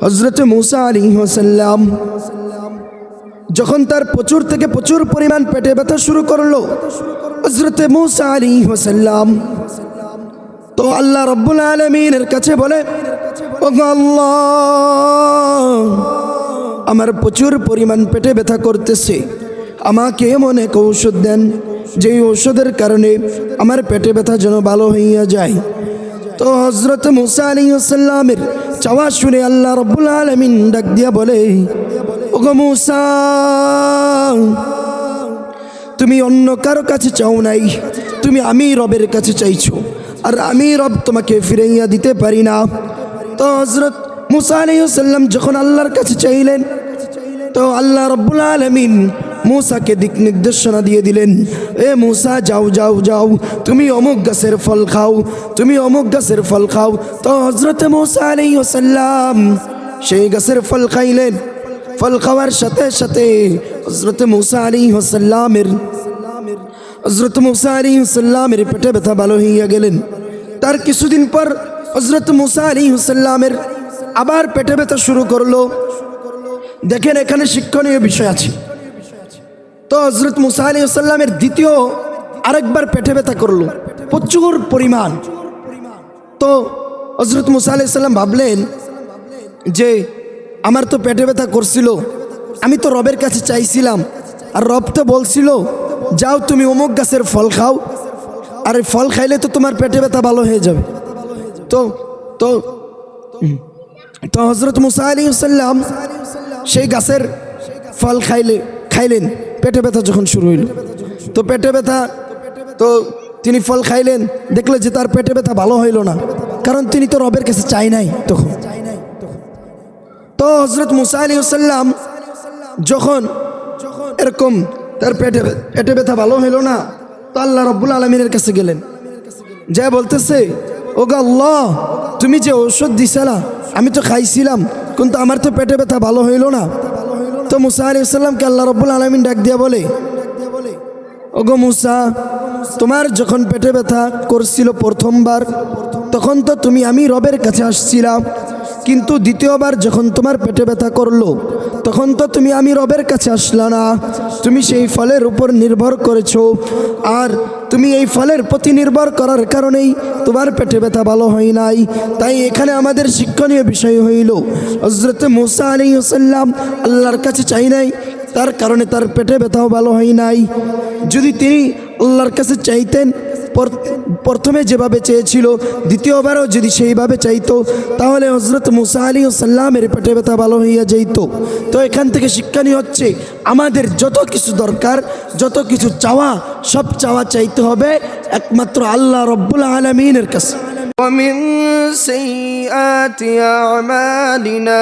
হজরত মুসা আলী হোসাল্লাম যখন তার প্রচুর থেকে প্রচুর পরিমাণ পেটে ব্যথা শুরু করল হজরত মুসা আলী হোসাল্লাম তো আল্লাহ রব্বুল আলমিনের কাছে বলে "ও আল্লাহ, আমার প্রচুর পরিমাণ পেটে ব্যথা করতেছে। আমাকে এমন এক ঔষধ দেন, যেই ঔষধের কারণে আমার পেটে ব্যথা যেন ভালো হইয়া যায়। তো হজরত মুসা আলী সাল্লামের চাওয়া শুনে আল্লাহ রব্বুল আলমিন ডাক দিয়া বলে, ওগো মুসা, তুমি অন্য কারও কাছে চাও নাই। তুমি আমি রবের কাছে চাইছো, আর আমি রব তোমাকে ফিরাইয়া দিতে পারি না। তো হজরত মুসা আলাইসাল্লাম যখন আল্লাহর কাছে চাইলেন, তো আল্লাহ রব্বুল আলমিন মূসাকে দিক নির্দেশনা দিয়ে দিলেন, এ মূসা, যাও যাও যাও, তুমি অমুক গাছের ফল খাও, তুমি অমুক গাছের ফল খাও। তো হজরত মূসা আলাইসাল্লাম সেই গাছের ফল খাইলেন। ফল খাওয়ার সাথে সাথে হজরত মুসা আলী হোসাল্লামের হজরত মুসা আলী হোসাল্লামের পেটে ব্যথা ভালো হইয়া গেলেন। তার কিছুদিন পর হজরত মুসা আলী হোসাল্লামের আবার পেটে ব্যথা শুরু করল। দেখেন এখানে শিক্ষণীয় বিষয় আছে। তো হজরত মুসা আলী সাল্লামের দ্বিতীয় আরেকবার পেটে ব্যথা করল। প্রচুর পরিমাণ। তো হজরত মুসা আলি সাল্লাম ভাবলেন যে, আমার তো পেটে ব্যথা করছিল। আমি তো রবের কাছে চাইছিলাম। আর রব তো বলছিল, যাও তুমি অমুক গাছের ফল খাও। আর ফল খাইলে তো তোমার পেটে ব্যথা ভালো হয়ে যাবে। তো তো তো হজরত মুসা আলী সাল্লাম সেই গাছের ফল খাইলে, খাইলেন। পেটে ব্যথা যখন শুরু হইল। তো পেটে ব্যথা, তো তিনি ফল খাইলেন দেখলে যে তার পেটে ব্যথা ভালো হইল না। কারণ তিনি তো রবের কাছে চাই নাই তখন। তো হজরত মুসা আলী সাল্লাম যখন এরকম তার পেটে পেটে ব্যথা ভালো হইল না, তো আল্লাহ রব্বুল আলমিনের কাছে গেলেন। যা বলতেছে ও আল্লাহ, তুমি যে ঔষধ দিছিলা, আমি তো খাইছিলাম, কিন্তু আমার তো পেটে ব্যথা ভালো হইল না। তো মুসা আলী সাল্লামকে আল্লাহ রব্বুল আলমিন ডাক দিয়া বলে, ওগো মুসা, তোমার যখন পেটে ব্যথা করছিল প্রথমবার, তখন তো তুমি আমি রবের কাছে আসছিলাম। কিন্তু দ্বিতীয়বার যখন তোমার পেটে ব্যথা করল, তখন তো তুমি আমি রবের কাছে আসলা না। তুমি সেই ফলের উপর নির্ভর করেছ। আর তুমি এই ফলের প্রতি নির্ভর করার কারণেই তোমার পেটে ব্যথা ভালো হয় নাই। তাই এখানে আমাদের শিক্ষণীয় বিষয় হইল হজরত মোসা আলী হোসাল্লাম আল্লাহর কাছে চাই নাই তার কারণে তার পেটে ব্যথাও ভালো হয় নাই যদি তিনি আল্লাহর কাছে চাইতেন পর- প্রথমে যেভাবে চেয়েছিল দ্বিতীয়বারও যদি সেইভাবে চাইতো তাহলে হজরত মুসা আলী সাল্লামের পেটে ব্যথা ভালো হইয়া যাইতো তো এখান থেকে শিক্ষণীয় হচ্ছে আমাদের যত কিছু দরকার যত কিছু চাওয়া সব চাওয়া চাইতে হবে একমাত্র আল্লাহ রব্বুল আলমিনের কাছে ومن سيئات أعمالنا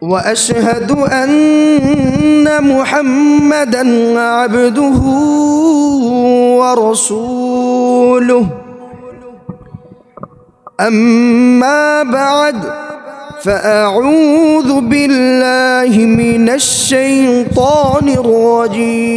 وأشهد أن محمدا عبده ورسوله. أما بعد فأعوذ بالله من الشيطان الرجيم.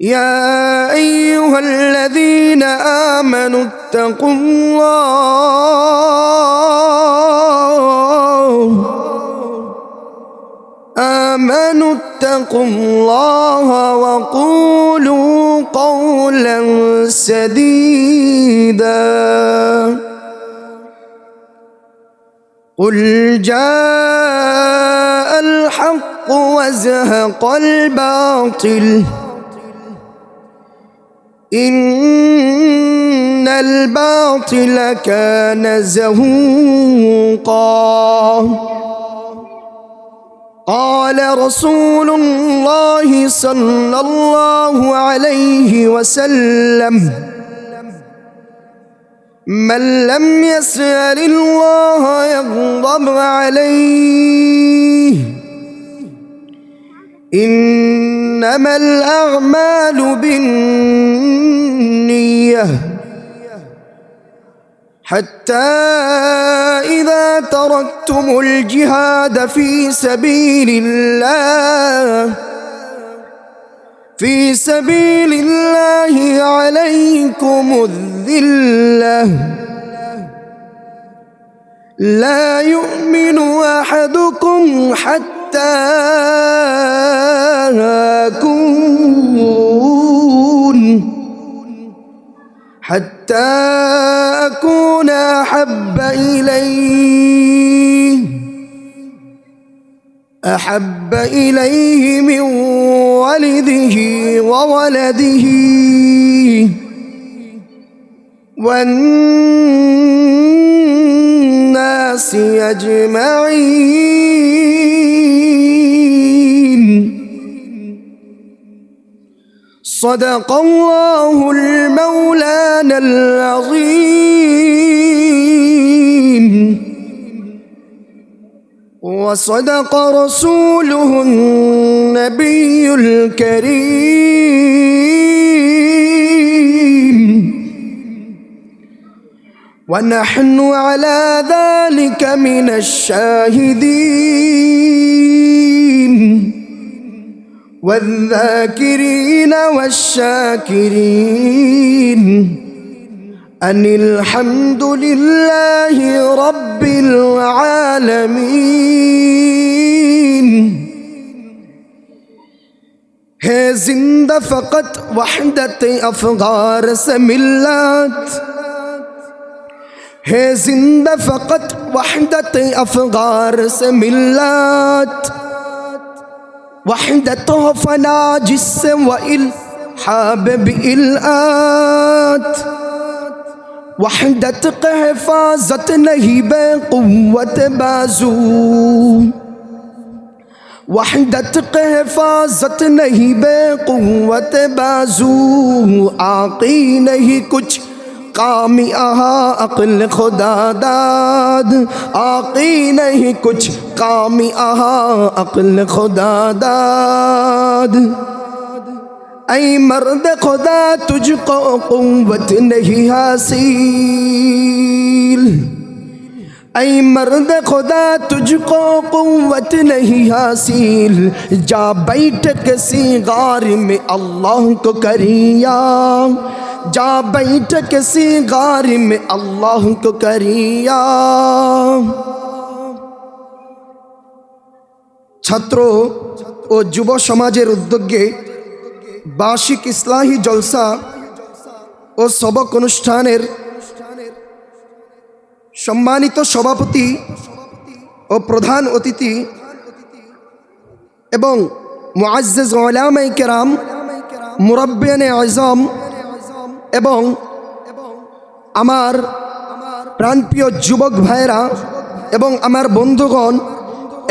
يا أيها الذين آمنوا اتقوا الله. آمنوا اتقوا الله وقولوا قولا سديدا. قل جاء الحق وزهق الباطل. إن الباطل كان زهوقا. قال رسول الله صلى الله عليه وسلم من لم يسأل الله يغضب عليه. إنما الأعمال بالنية. حتى إذا تركتم الجهاد في سبيل الله في سبيل الله عليكم الذلة. لا يؤمن أحدكم حتى أكون حتى أكون أحب إليه. أحب إليه من والده وولده. والناس أجمعين. صدق الله المولانا العظيم. وصدق رسوله النبي الكريم. ونحن على ذلك من الشاهدين. والذاكرين والشاكرين. أن الحمد لله رب العالمين. ہے زندہ فقط وحدت أفغار سے ملت ہے زندہ فقط وحدت أفغار سے ملت وحدته فنا جسم والحاب بإلآت. وحدت حفاظت نہیں بے قوت بازو. حفاظت نہیں بے قوت بازو. آقی نہیں قامی آہا عقل خدا داد۔ آقی نہیں کچھ قامی آہا عقل خدا داد۔ اے مرد خدا، تجھ کو قوت نہیں حاصل۔ اے مرد خدا، تجھ کو قوت نہیں حاصل۔ جا بیٹھ کسی غار میں اللہ کو کریا۔ যা बैठ किसी गार में अल्लाह को करिया। ছাত্র ও যুব সমাজের উদ্যোগে বার্ষিক ইসলাহী জলসা ও সবক অনুষ্ঠানের সম্মানিত সভাপতি ও প্রধান অতিথি এবং মুআজ্জেজ ওলামাই কেরাম মুরব্বিয়ানে আজম এবং আমার প্রাণপ্রিয় যুবক ভাইরা এবং আমার বন্ধুগণ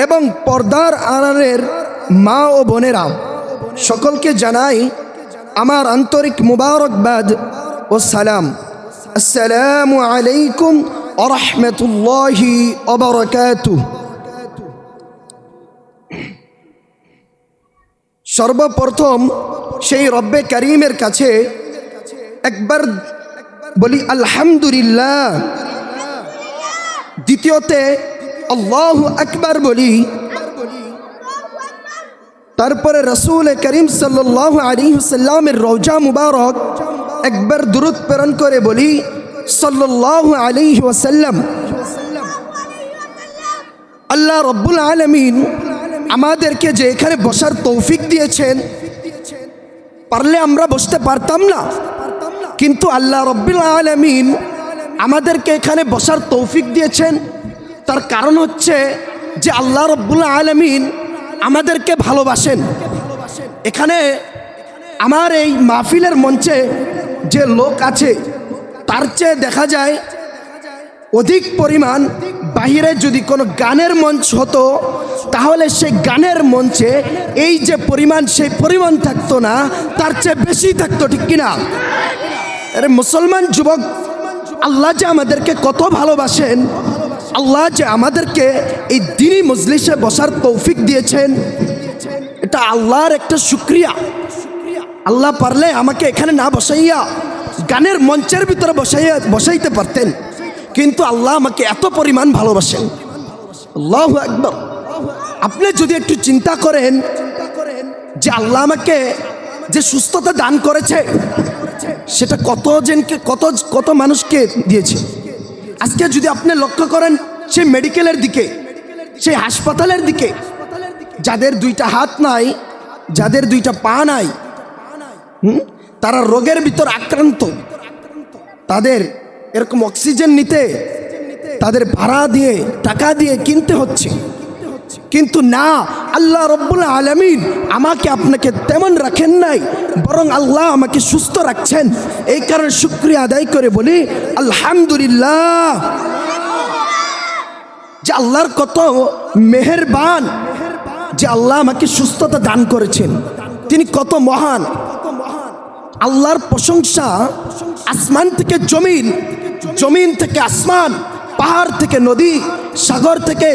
এবং পর্দার আড়ালের মা ও বোনেরা, সকলকে জানাই আমার আন্তরিক মুবারকবাদ ও সালাম। আসসালামু আলাইকুম আরহামতুল্লাহি অবরকাতু সর্বপ্রথম সেই রব্বে করিমের কাছে একবার বলি, আলহামদুলিল্লাহ। দ্বিতীয়তে, আল্লাহ আকবার বলি। তারপরে রসুল করিম সাল্লাহ আলী সাল্লামের রৌজা মুবারক একবার দূরত প্রেরণ করে বলি সাল্লাহ আলী আল্লাহ রব্বুল আলমিন আমাদেরকে যে এখানে বসার তৌফিক দিয়েছেন, পারলে আমরা বসতে পারতাম না। কিন্তু আল্লাহ রব্বুল আলমিন আমাদেরকে এখানে বসার তৌফিক দিয়েছেন। তার কারণ হচ্ছে যে আল্লাহ রব্বুল আলমিন আমাদেরকে ভালোবাসেন। এখানে আমার এই মাহফিলের মঞ্চে যে লোক আছে, তার চেয়ে দেখা যায় অধিক পরিমাণ বাহিরে যদি কোনো গানের মঞ্চ হতো, তাহলে সেই গানের মঞ্চে এই যে পরিমাণ, সেই পরিমাণ থাকতো না, তার চেয়ে বেশি থাকতো, ঠিক কিনা? আরে মুসলমান যুবক, আল্লাহ যে আমাদেরকে কত ভালোবাসেন, আল্লাহ যে আমাদেরকে এই দিনই মজলিসে বসার তৌফিক দিয়েছেন, এটা আল্লাহর একটা শুক্রিয়া। আল্লাহ পারলে আমাকে এখানে না বসাইয়া, গানের মঞ্চের ভিতরে বসাইয়া, বসাইতে পারতেন। কিন্তু আল্লাহ আমাকে এত পরিমাণ ভালোবাসেন আল্লাহ একদম আপনি যদি একটু চিন্তা করেন যে আল্লাহ আমাকে যে সুস্থতা দান করেছে, সেটা কতজনকে কত কত মানুষকে দিয়েছে আজকে যদি আপনি লক্ষ্য করেন, সেই মেডিকেলের দিকে, সেই হাসপাতালের দিকে, যাদের দুইটা হাত নাই, যাদের দুইটা পা নাই, হুম? তারা রোগের ভিতর আক্রান্ত, তাদের এরকম অক্সিজেন নিতে তাদের ভাড়া দিয়ে, টাকা দিয়ে কিনতে হচ্ছে। কিন্তু না, আল্লাহ রব্বুল আলমিন আমাকে আপনাকে তেমন রাখেন নাই, বরং আল্লাহ আমাকে সুস্থ রাখছেন। এই কারণে শুক্রিয়া আদায় করে বলি, আলহামদুলিল্লাহ। যে আল্লাহর কত মেহেরবান, যে আল্লাহ আমাকে সুস্থতা দান করেছেন। তিনি কত মহান। আল্লাহর প্রশংসা আসমান থেকে জমিন জমিন থেকে আসমান, পাহাড় থেকে নদী, সাগর থেকে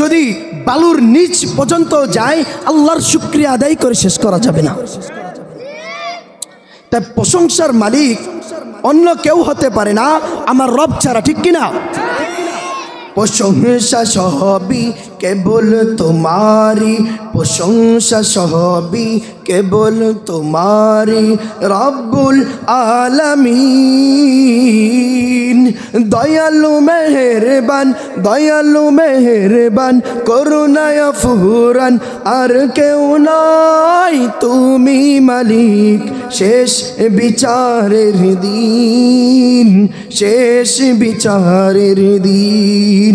যদি বালুর নিচ পর্যন্ত যায়, আল্লাহর শুক্রিয়া আদায় করে শেষ করা যাবে না। তাই প্রশংসার মালিক অন্য কেউ হতে পারে না, আমার রব ছাড়া, ঠিক কিনা? প্রশংসা সহবি কেবল তোমারি প্রশংসা সহবি কেবল তোমারি রব্বুল আলামিন। দয়ালু মেহেরবান দয়ালু মেহেরবান, করুণায় ফুরান আর কেউ নাই তুমি মালিক। শেষ বিচারের দিন, শেষ বিচারের দিন।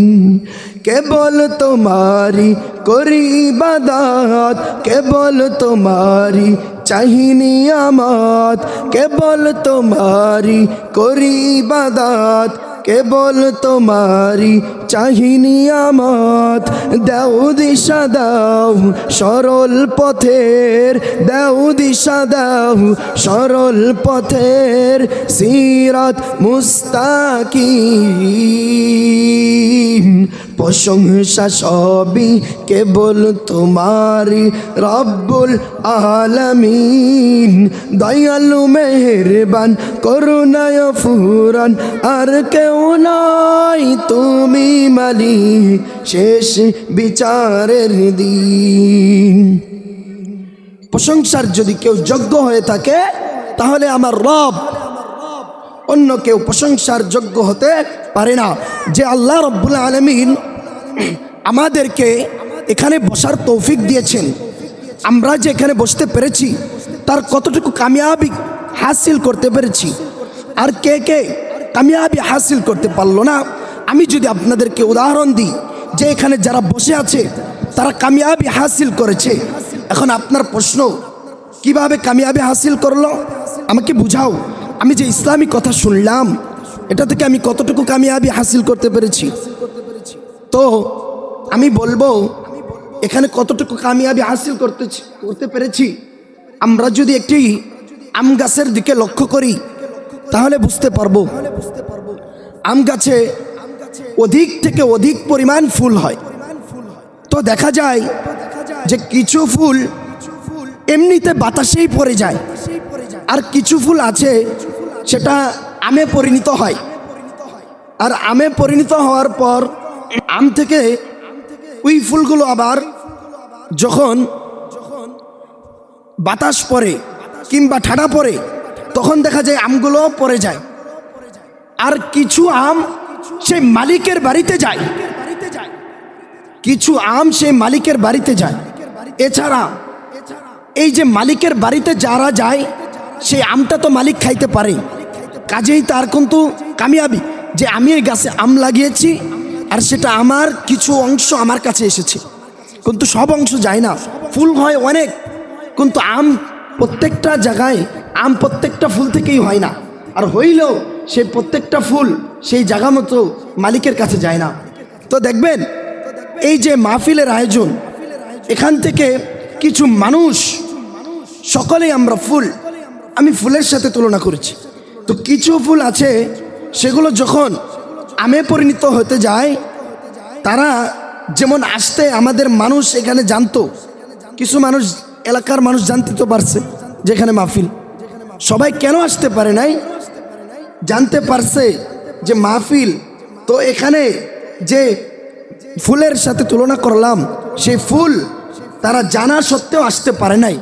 কেবল তোমারি করি বাদাত কেবল তোমারি চাহিনি আমাত, কেবল তোমারি করি বাদাত কেবল তোমারি চাহিনি আমাত। দাও দিশা দাও সরল পথের, দাও দিশা দাও সরল পথের, সিরাত মুস্তাকিম। প্রশংসা সবই কেবল তোমারি রব্বুল আলামিন। দয়ালু মেহেরবান, করুণায় ফুরান আর কেউ নাই তুমি মালিক, শেষ বিচারের দিন। প্রশংসার যদি কেউ যোগ্য হয়ে থাকে, তাহলে আমার রব অন্য কেউ প্রশংসার যোগ্য হতে পারে না। যে আল্লাহ রব্বুল আলমিন আমাদেরকে এখানে বসার তৌফিক দিয়েছেন। আমরা যে এখানে বসতে পেরেছি, তার কতটুকু কামিয়াবি হাসিল করতে পেরেছি, আর কে কে কামিয়াবি হাসিল করতে পারল না, আমি যদি আপনাদেরকে উদাহরণ দিই, যে এখানে যারা বসে আছে, তারা কামিয়াবি হাসিল করেছে। এখন আপনার প্রশ্ন, কীভাবে কামিয়াবি হাসিল করল? আমাকে বুঝাও। আমি যে ইসলামী কথা শুনলাম, এটা থেকে আমি কতটুকু কামিয়াবি হাসিল করতে পেরেছি? তো আমি বলব, এখানে কতটুকু কামিয়াবি হাসিল করতে করতে পেরেছি? আমরা যদি একটি আম গাছের দিকে লক্ষ্য করি, তাহলে বুঝতে পারব, আম গাছে অধিক থেকে অধিক পরিমাণ ফুল হয়। তো দেখা যায় যে কিছু ফুল এমনিতে বাতাসেই পড়ে যায়। আর কিছু ফুল আছে সেটা আমে পরিণত হয়। আর আমে পরিণত হওয়ার পর আম থেকে ওই ফুলগুলো আবার যখন বাতাস পড়ে কিংবা ঠাডা পড়ে, তখন দেখা যায় আমগুলো পড়ে যায়। আর কিছু আম সেই মালিকের বাড়িতে যায়। কিছু আম সেই মালিকের বাড়িতে যায়। এছাড়া এই যে মালিকের বাড়িতে যারা যায় সেই আমটা তো মালিক খাইতে পারে। কাজেই তার কিন্তু কামিয়াবি যে আমি এই গাছে আম লাগিয়েছি আর সেটা আমার কিছু অংশ আমার কাছে এসেছে। কিন্তু সব অংশ যায় না। ফুল হয় অনেক, কিন্তু আম প্রত্যেকটা জায়গায়, আম প্রত্যেকটা ফুল থেকেই হয় না। আর হইলেও সেই প্রত্যেকটা ফুল সেই জায়গা মতো মালিকের কাছে যায় না। তো দেখবেন, এই যে মাহফিলের আয়োজন, এখান থেকে কিছু মানুষ, সকলেই আমরা ফুল আমি ফুলের সাথে তুলনা করেছি। তো কিছু ফুল আছে, সেগুলো যখন আমে পরিণত হতে যায়, তারা যেমন আসতে আমাদের মানুষ এখানে জানতো, কিছু মানুষ, এলাকার মানুষ জানতে তো পারছে যেখানে মাহফিল। সবাই কেন আসতে পারে নাই? জানতে পারছে যে মাহফিল, তো এখানে যে ফুলের সাথে তুলনা করলাম, সেই ফুল তারা জানা সত্ত্বেও আসতে পারে নাই।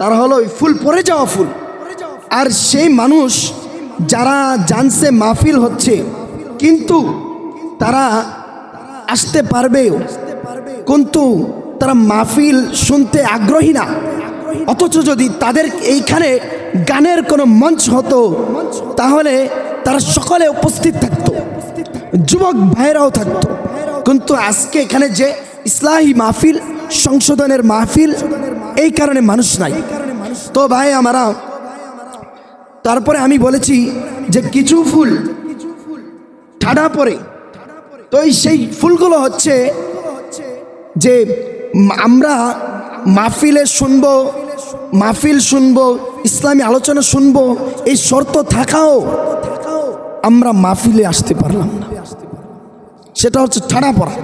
তারা হলো ওই ফুল পরে যাওয়া ফুল। আর সেই মানুষ যারা জানছে মাহফিল হচ্ছে, কিন্তু তারা আসতে পারবে কিন্তু তারা মাহফিল শুনতে আগ্রহী না। অথচ যদি তাদের এইখানে গানের কোনো মঞ্চ হতো, তাহলে তারা সকলে উপস্থিত থাকত, যুবক ভাইরাও থাকতো। কিন্তু আজকে এখানে যে ইসলাহী মাহফিল, সংশোধনের মাহফিল, এই কারণে মানুষ নাই। তো ভাই, আমারা তারপরে আমি বলেছি যে কিছু ফুল ঠাডা পরে তো সেই ফুলগুলো হচ্ছে যে আমরা মাহফিলে শুনব, মাহফিল শুনব, ইসলামী আলোচনা শুনব, এই শর্ত থাকাও আমরা মাহফিলে আসতে পারলাম না। সেটা হচ্ছে ঠাড়া পড়া।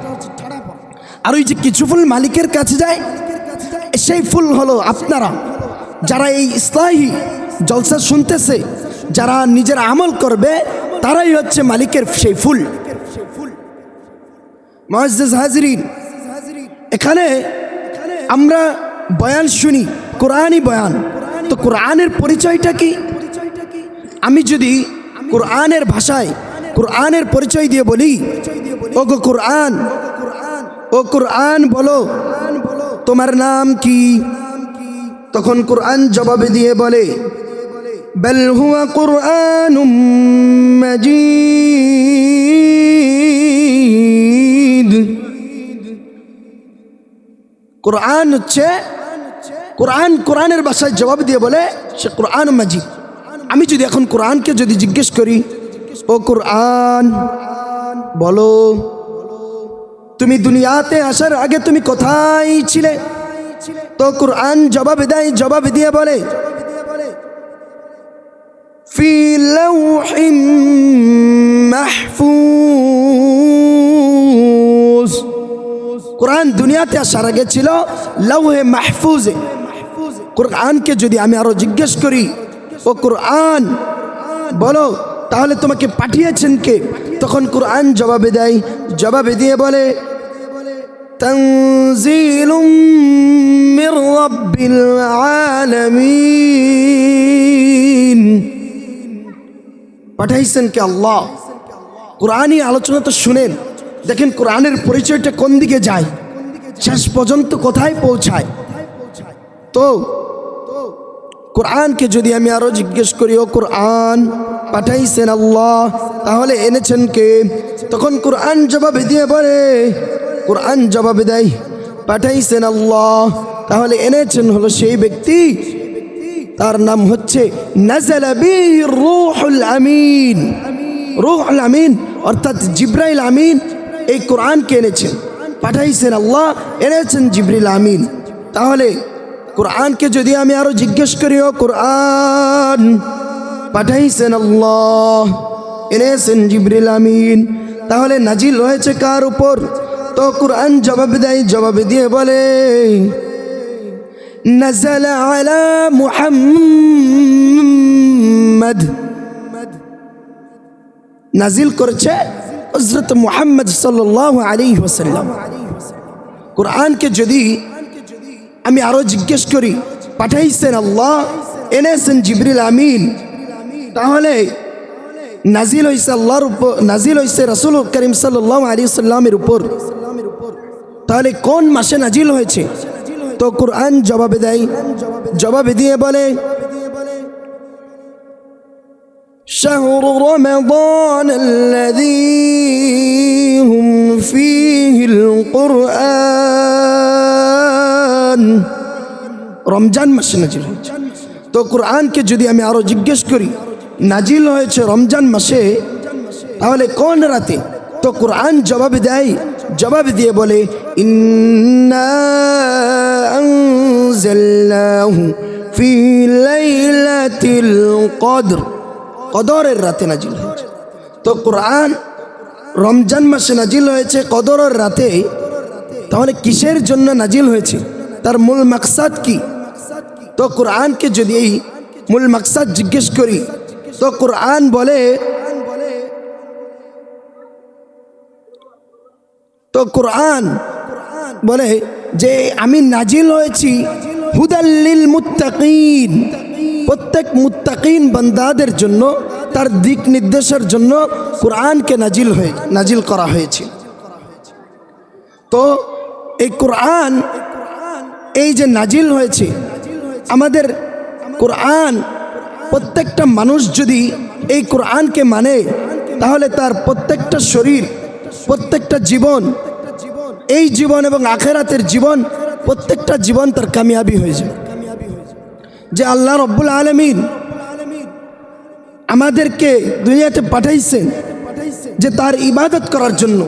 আর ওই যে কিছু ফুল মালিকের কাছে যায়, সেই ফুল হলো আপনারা। যারা এই ইসলাহি জলসা শুনতেছে, যারা নিজের আমল করবে, তারাই হচ্ছে মালিকের সেই ফুল। হাজরিন, এখানে আমরা বয়ান শুনি, কোরআনই বয়ান। তো কোরআনের পরিচয়টা কি? আমি যদি কোরআনের ভাষায় কোরআনের পরিচয় দিয়ে বলি ও গো কোরআন, ও কোরআন বলো, তোমার নাম কি? তখন কোরআন জবাবে দিয়ে বলে বল হুয়া কোরআন মজিদ কোরআন হচ্ছে কোরআন কোরআনের ভাষায় জবাব দিয়ে বলে সে কোরআন মাজিদ আমি যদি এখন কোরআনকে যদি জিজ্ঞেস করি, ও কোরআন বলো, তুমি দুনিয়াতে আসার আগে তুমি কোথায় ছিলে? তো কোরআন জবাব দেয়, জবাব দিয়ে বলে ফি লাউহিম মাহফুজ কোরআন দুনিয়াতে আসার আগে ছিল লৌহে মাহফুজে কোরআনকে যদি আমি আরো জিজ্ঞেস করি ও কোরআন বলো তাহলে তোমাকে পাঠিয়েছেন কে তখন কোরআন জবাবে দেয় জবাবে দিয়ে বলে تنزيل من رب العالمين পাঠাইছেন কে আল্লাহ। কোরআনই আলোচনা তো শুনেন। দেখেন কোরআনের পরিচয়টা কোন দিকে যায়? শেষ পর্যন্ত কোথায় পৌঁছায়? তো, কোরআনকে যদি আমি আরও জিজ্ঞেস করি, ও কোরআন, পাঠাইছেন আল্লাহ? তাহলে এনেছেন কে? তখন কোরআন জবাবে দিয়ে বলে, কোরআন জবাবে দেয়, পাঠাইছেন আল্লাহ। তাহলে এনেছেন হলো সেই ব্যক্তি তার নাম হচ্ছে রূহুল আমিন। রূহুল আমিন, অর্থাৎ জিব্রাইল আমিন এই কোরআনকে এনেছেন। পাঠাইছেন আল্লাহ, এনেছেন জিব্রিল আমিন। তাহলে কোরআনকে যদি আমি আরও জিজ্ঞেস করি কোরআন পাঠাইছেন আল্লাহ, এনেছেন জিব্রিল আমিন, তাহলে নাজিল হয়েছে কার উপর? তো কোরআন জবাব দেয়, জবাব দিয়ে বলে نزل على محمد নাজিল করেছে হজরত মুহাম্মদ সাল্লাহ আলী ওসাল্লাম কোরআনকে যদি আমি আরো জিজ্ঞেস করি পাঠাইছেন আল্লাহ এনেছেন জিবরিল আমিন তাহলে নাজিল হয়েছে আল্লাহর উপর নাজিল হয়েছে রসুল করিম সাল্লাহ আলী সাল্লামের উপর তাহলে কোন মাসে নাজিল হয়েছে তো কোরআন জবাবে দেয় জবাবে দিয়ে বলে شهر رمضان الذي هم فيه القرآن রমজান মাসে নাজিল হয়েছে তো কোরআনকে যদি আমি আরো জিজ্ঞেস করি নাজিল হয়েছে রমজান মাসে তাহলে কোন রাতে তো কোরআন জবাব দেয় জবাব দিয়ে বলে কদর। কদরের রাতে নাজিল হয়েছে। তো কোরআন রমজান মাসে নাজিল হয়েছে কদরের রাতে। তাহলে কিসের জন্য নাজিল হয়েছে? তার মূল মাকসাদ কি? তো কোরআনকে যদি এই মূল মাকসাদ জিজ্ঞেস করি, তো কোরআন বলে তো কোরআন বলে, যে আমি নাজিল হয়েছি হুদাল্লিল মুত্তাকিন। প্রত্যেক মুত্তাকিন বান্দাদের জন্য, তার দিক নির্দেশের জন্য কোরআনকে নাজিল হয়ে, নাজিল করা হয়েছে। তো এই কোরআন, এই যে নাজিল হয়েছে, আমাদের কোরআন, প্রত্যেকটা মানুষ যদি এই কোরআনকে মানে তাহলে তার প্রত্যেকটা শরীর, প্রত্যেকটা জীবন এই জীবন এবং আখেরাতের জীবন প্রত্যেকটা জীবন তার কামিয়াবি হয়ে যাবে। যে আল্লাহ রব্বুল আলমিন আমাদেরকে দুনিয়াতে পাঠাইছেন যে তার ইবাদত করার জন্য।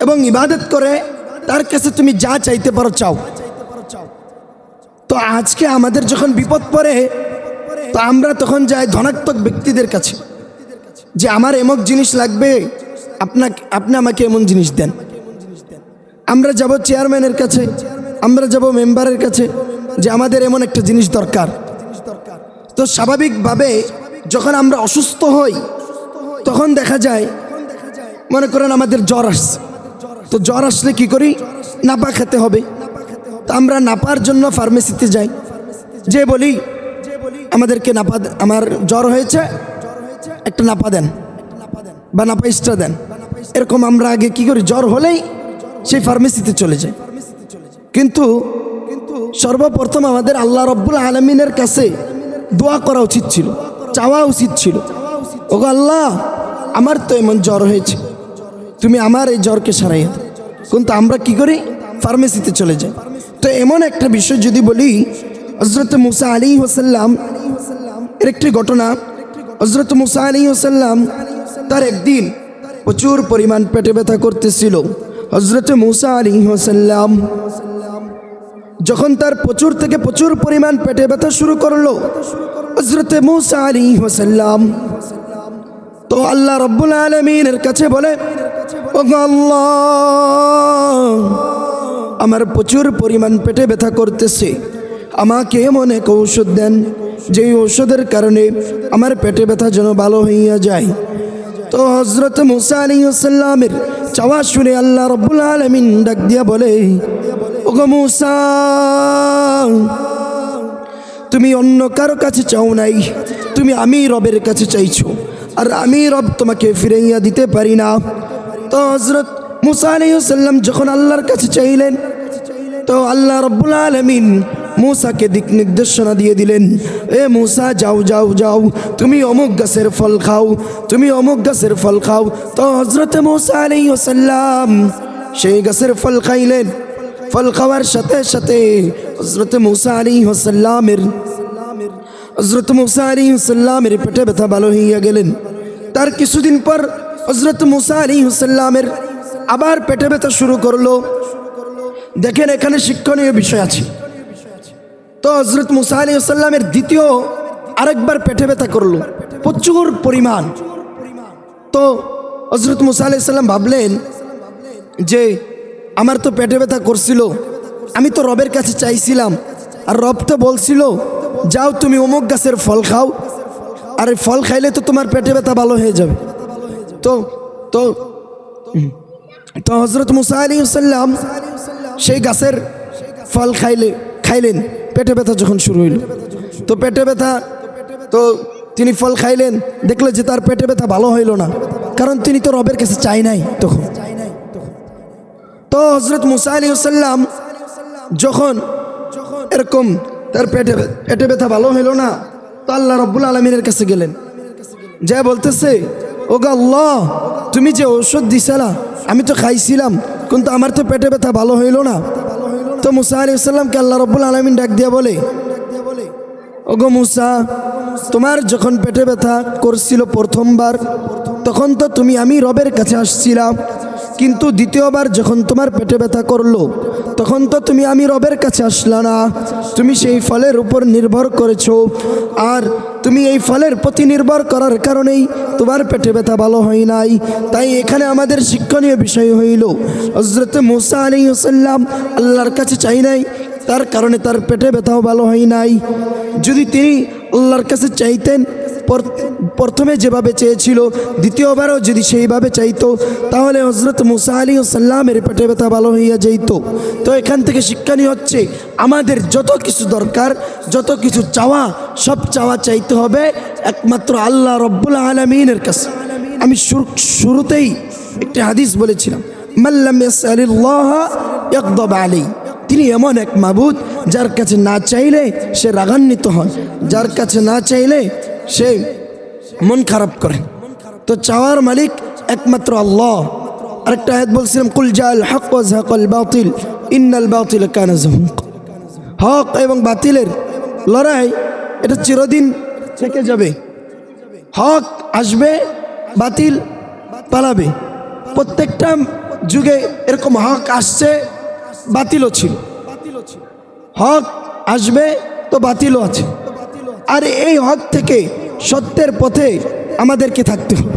এবং ইবাদত করে তার কাছে তুমি যা চাইতে পারো চাও। তো আজকে আমাদের যখন বিপদ পড়ে, তো আমরা তখন যাই ধনাত্মক ব্যক্তিদের কাছে। যে আমার এমক জিনিস লাগবে, আপনাকে আপনি আমাকে এমন জিনিস দেন। আমরা যাব চেয়ারম্যানের কাছে, আমরা যাব মেম্বারের কাছে যে আমাদের এমন একটা জিনিস দরকার। তো স্বাভাবিকভাবে যখন আমরা অসুস্থ হই, তখন দেখা যায়, মনে করেন আমাদের জ্বর আসছে। তো জ্বর আসলে কি করি? নাপা খেতে হবে। তো আমরা নাপার জন্য ফার্মেসিতে যাই। যে বলি, আমাদেরকে নাপা আমার জ্বর হয়েছে, একটা নাপা দেন বা নাপা ইস্টা দেন। এরকম আমরা আগে কি করি? জ্বর হলেই সেই ফার্মেসিতে চলে যায়। কিন্তু সর্বপ্রথম আমাদের আল্লাহ রব্বুল আলমিনের কাছে দোয়া করা উচিত ছিল, চাওয়া উচিত ছিল। ওগো আল্লাহ, আমার তো এমন জ্বর হয়েছে, তুমি আমার এই জ্বরকে সারাই কিন্তু আমরা কি করি? ফার্মেসিতে চলে যাই। তো এমন একটা বিষয় যদি বলি হজরত মুসা আলী হোসাল্লাম এর একটি ঘটনা। হজরত মুসা আলী হোসাল্লাম তার একদিন প্রচুর পরিমাণ পেটে ব্যথা করতেছিল। হজরত মুসা আলী হোসাল্লাম যখন তার প্রচুর থেকে প্রচুর পরিমাণ পেটে ব্যথা শুরু করল হজরতে মুসা আলী হোসাল্লাম তো আল্লাহ রব্বুল আলমিনের কাছে বলে "ও আল্লাহ, আমার প্রচুর পরিমাণ পেটে ব্যথা করতেছে। আমাকে এমন এক ঔষধ দেন, যেই ঔষধের কারণে আমার পেটে ব্যথা যেন ভালো হইয়া যায়। তো হজরত মুসা আলী চাওয়া শুনে আল্লাহ রব্বুল আলমিন ডাক দিয়া বলে, ওগো মুসা, তুমি অন্য কারও কাছে চাও নাই। তুমি আমি রবের কাছে চাইছো, আর আমি রব তোমাকে ফিরাইয়া দিতে পারি না। তো হজরত মুসা আলাইসাল্লাম যখন আল্লাহর কাছে চাইলেন, তো আল্লাহ রব্বুল আলমিন মূসাকে দিক নির্দেশনা দিয়ে দিলেন, এ মূসা, যাও যাও যাও, তুমি অমুক গাছের ফল খাও, তুমি অমুক গাছের ফল খাও। তো হজরত মূসা আলাইসাল্লাম সেই গাছের ফল খাইলেন। ফল খাওয়ার সাথে সাথে হজরত মুসা আলী হোসাল্লামের হজরত মুসা আলী হোসাল্লামের পেটে ব্যথা ভালো হইয়া গেলেন। তার কিছুদিন পর হজরত মুসা আলী হোসাল্লামের আবার পেটে ব্যথা শুরু করল। দেখেন এখানে শিক্ষণীয় বিষয় আছে। তো হজরত মুসা আলী সাল্লামের দ্বিতীয় আরেকবার পেটে ব্যথা করল। প্রচুর পরিমাণ। তো হজরত মুসা আলি সাল্লাম ভাবলেন যে, আমার তো পেটে ব্যথা করছিল। আমি তো রবের কাছে চাইছিলাম। আর রব তো বলছিল, যাও তুমি অমুক গাছের ফল খাও। আর ফল খাইলে তো তোমার পেটে ব্যথা ভালো হয়ে যাবে। তো তো তো হজরত মুসা আলী সাল্লাম সেই গাছের ফল খাইলে, খাইলেন। পেটে ব্যথা যখন শুরু হইল। তো পেটে ব্যথা, তো তিনি ফল খাইলেন, দেখলে যে তার পেটে ব্যথা ভালো হইল না। কারণ তিনি তো রবের কাছে চাই নাই তখন। তো হজরত মুসা আলী সাল্লাম যখন এরকম তার পেটে পেটে ব্যথা ভালো হইল না, তো আল্লাহ রব্বুল আলমিনের কাছে গেলেন। যা বলতেছে ও গো তুমি যে ঔষধ দিছিলা, আমি তো খাইছিলাম, কিন্তু আমার তো পেটে ব্যথা ভালো হইল না। তো মুসা আলি সাল্লামকে আল্লাহ রব্বুল আলমিন ডাক দিয়া বলে, ওগো মুসা, তোমার যখন পেটে ব্যথা করছিল প্রথমবার, তখন তো তুমি আমি রবের কাছে আসছিলাম। কিন্তু দ্বিতীয়বার যখন তোমার পেটে ব্যথা করল, তখন তো তুমি আমি রবের কাছে আসলা না। তুমি সেই ফলের উপর নির্ভর করেছ। আর তুমি এই ফলের প্রতি নির্ভর করার কারণেই তোমার পেটে ব্যথা ভালো হয় নাই। তাই এখানে আমাদের শিক্ষণীয় বিষয় হইল হজরত মুসা আলী হোসাল্লাম আল্লাহর কাছে চাই নাই তার কারণে তার পেটে ব্যথাও ভালো হয় নাই। যদি তিনি আল্লাহর কাছে চাইতেন প্রথমে যেভাবে চেয়েছিল, দ্বিতীয়বারও যদি সেইভাবে চাইতো, তাহলে হজরত মুসা আলী সাল্লামের পেটে ব্যথা ভালো হইয়া যাইত। তো এখান থেকে শিক্ষানি হচ্ছে, আমাদের যত কিছু দরকার, যত কিছু চাওয়া, সব চাওয়া চাইতে হবে একমাত্র আল্লাহ রব্বুল আলমিনের কাছে। আমি শুরু- শুরুতেই একটি হাদিস বলেছিলাম মাল্লাম আলাইহি। তিনি এমন এক মাবুদ যার কাছে না চাইলে সে রাগান্বিত হন। যার কাছে না চাইলে সে মন খারাপ করে। তো চাওয়ার মালিক একমাত্র আল্লাহ। আরেকটা আয়াত বলছিলাম, কুল জাল হক ওয়া যাহাকাল বাতিল, ইন্নাল বাতিল কানা হক এবং বাতিলের লড়াই এটা চিরদিন থেকে যাবে। হক আসবে, বাতিল পালাবে। প্রত্যেকটা যুগে এরকম হক আসছে। বাতিলও ছিল। হক আসবে তো বাতিলও আছে। আর এই হক থেকে সত্যের পথে আমাদেরকে থাকতে হবে।